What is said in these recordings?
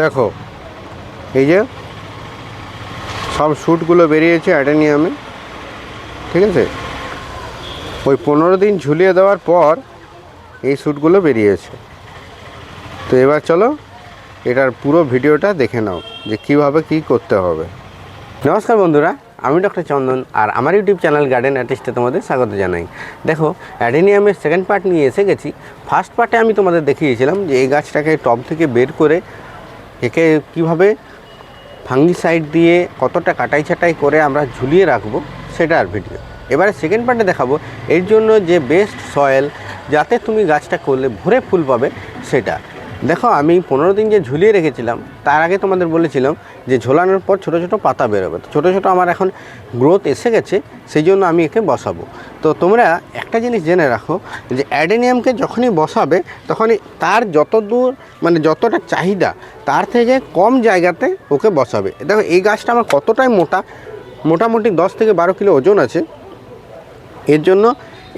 দেখো, এই যে সব শ্যুটগুলো বেরিয়েছে অ্যাডেনিয়ামে, ঠিক আছে? ওই পনেরো দিন ঝুলিয়ে দেওয়ার পর এই শ্যুটগুলো বেরিয়েছে। তো এবার চলো, এটার পুরো ভিডিওটা দেখে নাও যে কীভাবে কি করতে হবে। নমস্কার বন্ধুরা, আমি ডক্টর চন্দন আর আমার ইউটিউব চ্যানেল গার্ডেন আর্টিস্টে তোমাদের স্বাগত জানাই। দেখো, অ্যাডেনিয়ামের সেকেন্ড পার্ট নিয়ে এসে গেছি। ফার্স্ট পার্টে আমি তোমাদের দেখিয়েছিলাম যে এই গাছটাকে টব থেকে বের করে একে কীভাবে ফাঙ্গিসাইড দিয়ে কতটা কাটাই ছাটাই করে আমরা ঝুলিয়ে রাখব, সেটা আর ভিডিও এবারে সেকেন্ড পার্টে দেখাবো, এর জন্য যে বেস্ট সয়েল যাতে তুমি গাছটা করলে ভরে ফুল পাবে, সেটা। দেখো, আমি পনেরো দিন যে ঝুলিয়ে রেখেছিলাম, তার আগে তোমাদের বলেছিলাম যে ঝোলানোর পর ছোটো ছোটো পাতা বেরোবে। তো ছোটো ছোটো আমার এখন গ্রোথ এসে গেছে, সেই জন্য আমি একে বসাবো। তো তোমরা একটা জিনিস জেনে রাখো, যে অ্যাডেনিয়ামকে যখনই বসাবে, তখনই তার যত দূর মানে যতটা চাহিদা, তার থেকে কম জায়গাতে ওকে বসাবে। দেখো, এই গাছটা আমার কতটাই মোটা, মোটামুটি দশ থেকে বারো কিলো ওজন আছে। এর জন্য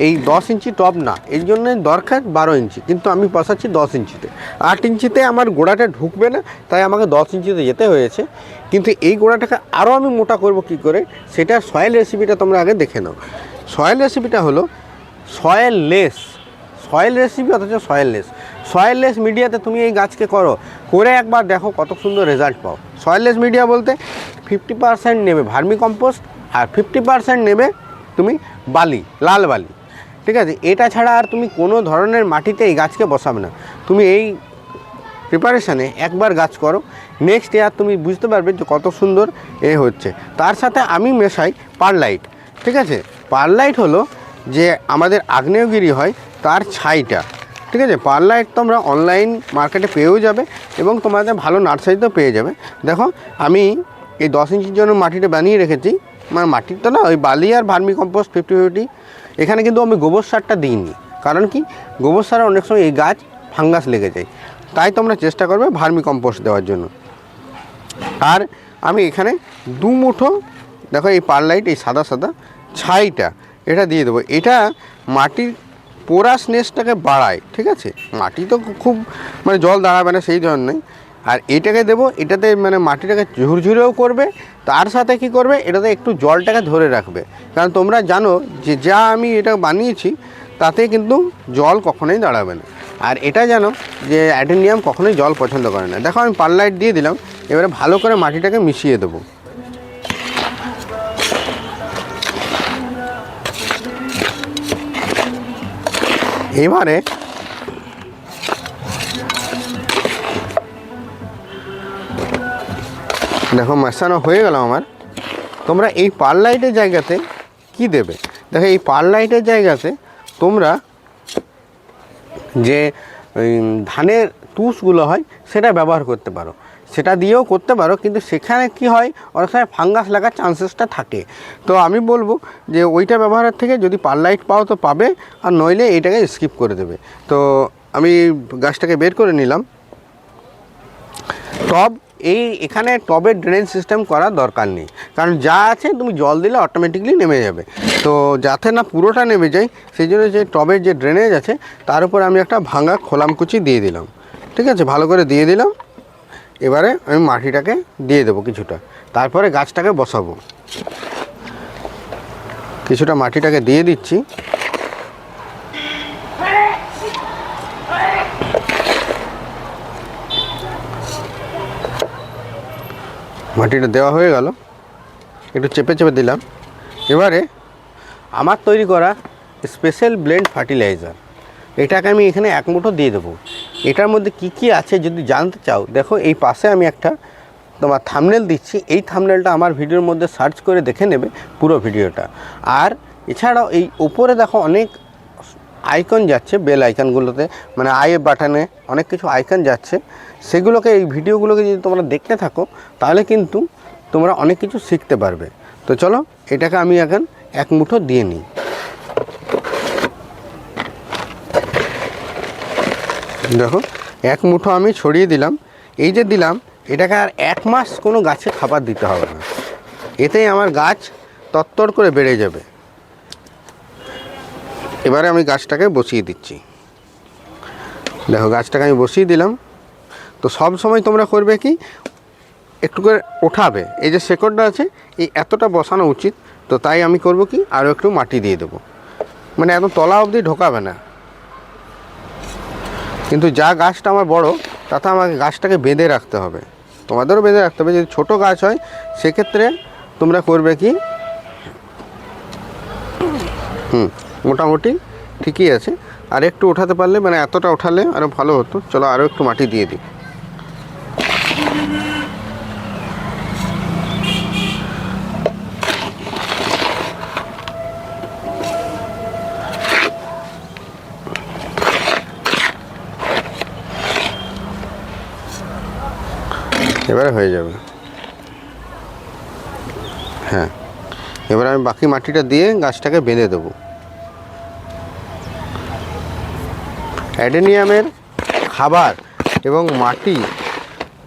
এই দশ ইঞ্চি টপ না, এর জন্য দরকার বারো ইঞ্চি, কিন্তু আমি বসাচ্ছি দশ ইঞ্চিতে। আট ইঞ্চিতে আমার গোড়াটা ঢুকবে না, তাই আমাকে দশ ইঞ্চিতে যেতে হয়েছে। কিন্তু এই গোড়াটাকে আরও আমি মোটা করব কি করে, সেটা সয়েল রেসিপিটা তোমরা আগে দেখে নাও। সয়েল রেসিপিটা হলো সয়েল লেস সয়েল রেসিপি অথচ সয়েল লেস সয়েল লেস মিডিয়াতে তুমি এই গাছকে করো, করে একবার দেখো কত সুন্দর রেজাল্ট পাও। সয়েল লেস মিডিয়া বলতে ফিফটি পার্সেন্ট নেবে ভার্মি কম্পোস্ট আর ফিফটি পার্সেন্ট নেবে তুমি বালি, লাল বালি। ঠিক আছে? এটা ছাড়া আর তুমি কোনো ধরনের মাটিতে এই গাছকে বসাবে না। তুমি এই প্রিপারেশানে একবার গাছ করো নেক্সট ইয়ার তুমি বুঝতে পারবে যে কত সুন্দর এ হচ্ছে। তার সাথে আমি মেশাই পারলাইট ঠিক আছে? পারলাইট হলো যে আমাদের আগ্নেয়গিরি হয় তার ছাইটা, ঠিক আছে? পারলাইট তোমরা অনলাইন মার্কেটে পেয়েও যাবে এবং তোমাদের ভালো নার্সারিতেও পেয়ে যাবে। দেখো, আমি এই দশ ইঞ্চির জন্য মাটিটা বানিয়ে রেখেছি মানে মাটির তো না, ওই বালি আর ভার্মি কম্পোস্ট ফিফটি ফিফটি এখানে কিন্তু আমি গোবর সারটা দিইনি। কারণ কি? গোবর সারে অনেক সময় এই গাছ ফাঙ্গাস লেগে যায়। তাই তোমরা চেষ্টা করবে ভার্মি কম্পোস্ট দেওয়ার জন্য। আর আমি এখানে দু মুঠো, দেখো এই পারলাইট, এই সাদা সাদা ছাইটা, এটা দিয়ে দেবো। এটা মাটির পোরাসনেসটাকে বাড়ায়, ঠিক আছে? মাটি তো খুব মানে জল দাঁড়াবে না, সেই জন্যই আর এটাকে দেবো, এটাতে মানে মাটিটাকে ঝুরঝুরেও করবে তার সাথে কি করবে? এটাতে একটু জলটাকে ধরে রাখবে। কারণ তোমরা জানো যে যা আমি এটা বানিয়েছি, তাতে কিন্তু জল কখনোই দাঁড়াবে না। আর এটা জানো যে অ্যাডেনিয়াম কখনোই জল পছন্দ করে না। দেখো আমি পারলাইট দিয়ে দিলাম, এবারে ভালো করে মাটিটাকে মিশিয়ে দেবো। এবারে দেখো মেশানো হয়ে গেল আমার। তোমরা এই পার লাইটের জায়গাতে কি দেবে? দেখো, এই পার লাইটের জায়গাতে তোমরা যে ধানের তুষগুলো হয়, সেটা ব্যবহার করতে পারো। সেটা দিয়েও করতে পারো, কিন্তু সেখানে কি হয়, অনেক সময় ফাঙ্গাস লাগার চান্সেসটা থাকে। তো আমি বলব যে, ওইটা ব্যবহারের থেকে যদি পার লাইট পাও তো পাবে, আর নইলে এইটাকে স্কিপ করে দেবে। তো আমি গাছটাকে বের করে নিলাম। টব এই এখানে টবের ড্রেন সিস্টেম করার দরকার নেই। কারণ যা আছে তুমি জল দিলে অটোমেটিকলি নেমে যাবে। তো যাতে না পুরোটা নেমে যায়, সেই জন্য যে টবের যে ড্রেনেজ আছে, তার উপর আমি একটা ভাঙা খোলামকুচি দিয়ে দিলাম। ঠিক আছে? ভালো করে দিয়ে দিলাম। এবারে আমি মাটিটাকে দিয়ে দেবো কিছুটা। তারপরে গাছটাকে বসাবো। কিছুটা মাটিটাকে দিয়ে দিচ্ছি। মাটিটা দেওয়া হয়ে গেল। একটু চেপে চেপে দিলাম। এবারে আমার তৈরি করা স্পেশাল ব্লেন্ড ফার্টিলাইজার এটাকে আমি এখানে এক মুঠো দিয়ে দেবো। এটার মধ্যে কি কি আছে যদি জানতে চাও, দেখো এই পাশে আমি একটা তোমার থামনেল দিচ্ছি। এই থামনেলটা আমার ভিডিওর মধ্যে সার্চ করে দেখে নেবে পুরো ভিডিওটা। আর এছাড়াও এই ওপরে দেখো অনেক আইকন যাচ্ছে বেল আইকনগুলোতে মানে আই বাটনে অনেক কিছু আইকন যাচ্ছে। সেগুলোকে, এই ভিডিওগুলোকে যদি তোমরা দেখতে থাকো, তাহলে কিন্তু তোমরা অনেক কিছু শিখতে পারবে। তো চলো, এটাকে আমি এখন এক মুঠো দিয়ে নিই। দেখো, এক মুঠো আমি ছড়িয়ে দিলাম। এই যে দিলাম, এটাকে আর এক মাস কোনো গাছে খাবার দিতে হবে না। এতেই আমার গাছ তত্তর করে বেড়ে যাবে। এবারে আমি গাছটাকে বসিয়ে দিচ্ছি। দেখো, গাছটাকে আমি বসিয়ে দিলাম। তো সব সময় তোমরা করবে কি, একটু করে ওঠাবে। এই যে শেকড়টা আছে, এই এতটা বসানো উচিত, তো তাই আমি করব কি আরও একটু মাটি দিয়ে দেবো। মানে একদম তলা অবধি ঢোকাবে না। কিন্তু যা গাছটা আমার বড়, তাতে আমাকে গাছটাকে বেঁধে রাখতে হবে। তোমাদেরও বেঁধে রাখতে হবে। যদি ছোটো গাছ হয়, সেক্ষেত্রে তোমরা করবে কি হুম, মোটামুটি ঠিকই আছে। আর একটু ওঠাতে পারলে মানে এতটা ওঠালে আরও ভালো হতো। চলো আরও একটু মাটি দিয়ে দিই। এবারে হয়ে যাবে। এবার আমি বাকি মাটিটা দিয়ে গাছটাকে বেঁধে দেবো। অ্যাডেনিয়ামের খাবার এবং মাটি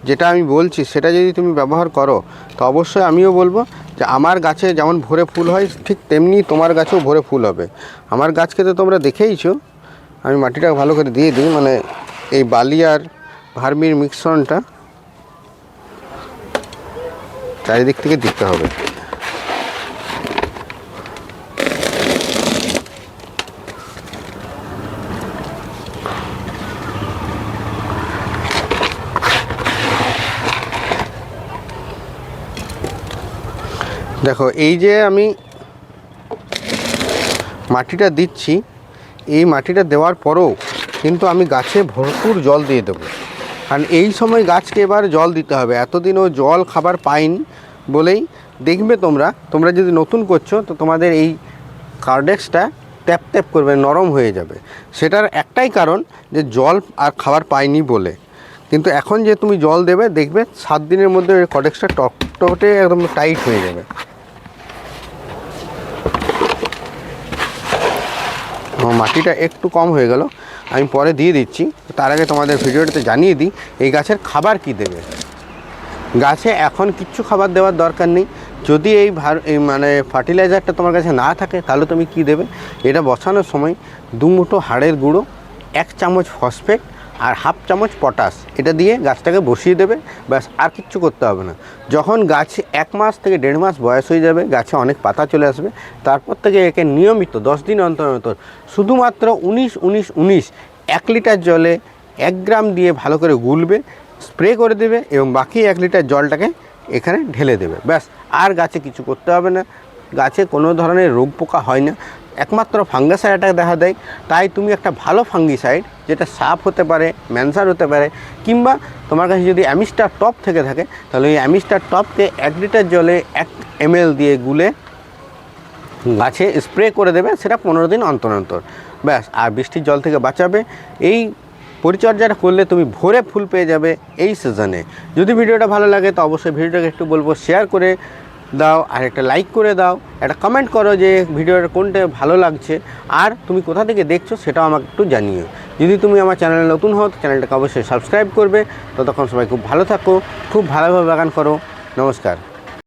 যেটা আমি বলছি, সেটা যদি তুমি ব্যবহার করো, তো অবশ্যই আমিও বলব যে আমার গাছে যেমন ভোরে ফুল হয়, ঠিক তেমনি তোমার গাছেও ভোরে ফুল হবে। আমার গাছকে তো তোমরা দেখেইছো, আমি মাটিটা ভালো করে দিয়ে দিই মানে এই বালি আর ভার্মির মিশ্রণটা চারিদিক থেকে দিতে হবে। দেখো, এই যে আমি মাটিটা দিচ্ছি, এই মাটিটা দেওয়ার পরেও কিন্তু আমি গাছে ভরপুর জল দিয়ে দেবো। কারণ এই সময় গাছকে এবার জল দিতে হবে। এতদিন ও জল খাবার পাইনি বলেই দেখবে তোমরা। তোমরা যদি নতুন করছ, তো তোমাদের এই কার্ডেক্সটা ট্যাপ ট্যাপ করবে, নরম হয়ে যাবে। সেটার একটাই কারণ যে জল আর খাবার পাইনি বলে। কিন্তু এখন যে তুমি জল দেবে, দেখবে সাত দিনের মধ্যে কর্ডেক্সটা টক টকটে একদম টাইট হয়ে যাবে। মাটিটা একটু কম হয়ে গেল। আমি পরে দিয়ে দিচ্ছি। তার আগে তোমাদের ভিডিওটাতে জানিয়ে দিই, এই গাছের খাবার কি দেবে? গাছে এখন কিচ্ছু খাবার দেওয়ার দরকার নেই। যদি এই এই মানে ফার্টিলাইজারটা তোমার কাছে না থাকে, তাহলে তুমি কি দেবে? এটা বসানোর সময় দু মুঠো হাড়ের গুঁড়ো, এক চামচ ফসফেট আর হাফ চামচ পটাশ, এটা দিয়ে গাছটাকে বসিয়ে দেবে, ব্যাস, আর কিচ্ছু করতে হবে না। যখন গাছ এক মাস থেকে দেড় মাস বয়স হয়ে যাবে, গাছে অনেক পাতা চলে আসবে, তারপর থেকে একে নিয়মিত দশ দিন অন্তর অন্তর, শুধুমাত্র উনিশ উনিশ উনিশ, এক লিটার জলে এক গ্রাম দিয়ে ভালো করে গুলবে, স্প্রে করে দেবে এবং বাকি এক লিটার জলটাকে এখানে ঢেলে দেবে। ব্যাস, আর গাছে কিছু করতে হবে না। গাছে কোনো ধরনের রোগ পোকা হয় না। একমাত্র ফাঙ্গাসাইড দেখা দেয়। তাই তুমি একটা ভালো ফাঙ্গিসাইড, যেটা সাপ হতে পারে, ম্যানসার হতে পারে, কিংবা তোমার কাছে যদি অ্যামিস্টার টপ থেকে থাকে, তাহলে ওই অ্যামিস্টার টপকে এক লিটার জলে এক এমএল দিয়ে গুলে গাছে স্প্রে করে দেবে, সেটা পনেরো দিন অন্তর অন্তর। ব্যাস, আর বৃষ্টির জল থেকে বাঁচাবে। এই পরিচর্যাটা করলে তুমি ভোরে ফুল পেয়ে যাবে এই সিজনে যদি ভিডিওটা ভালো লাগে, তো অবশ্যই ভিডিওটাকে একটু বলব শেয়ার করে দাও, আর একটা লাইক করে দাও, একটা কমেন্ট করো যে ভিডিওটা কোনটা ভালো লাগছে। আর তুমি কোথা থেকে দেখছ সেটাও আমাকে একটু জানিও। যদি তুমি আমার চ্যানেলে নতুন হও চ্যানেলটাকে অবশ্যই সাবস্ক্রাইব করবে। ততক্ষণ সবাই খুব ভালো থাকো, খুব ভালোভাবে বাগান করো। নমস্কার।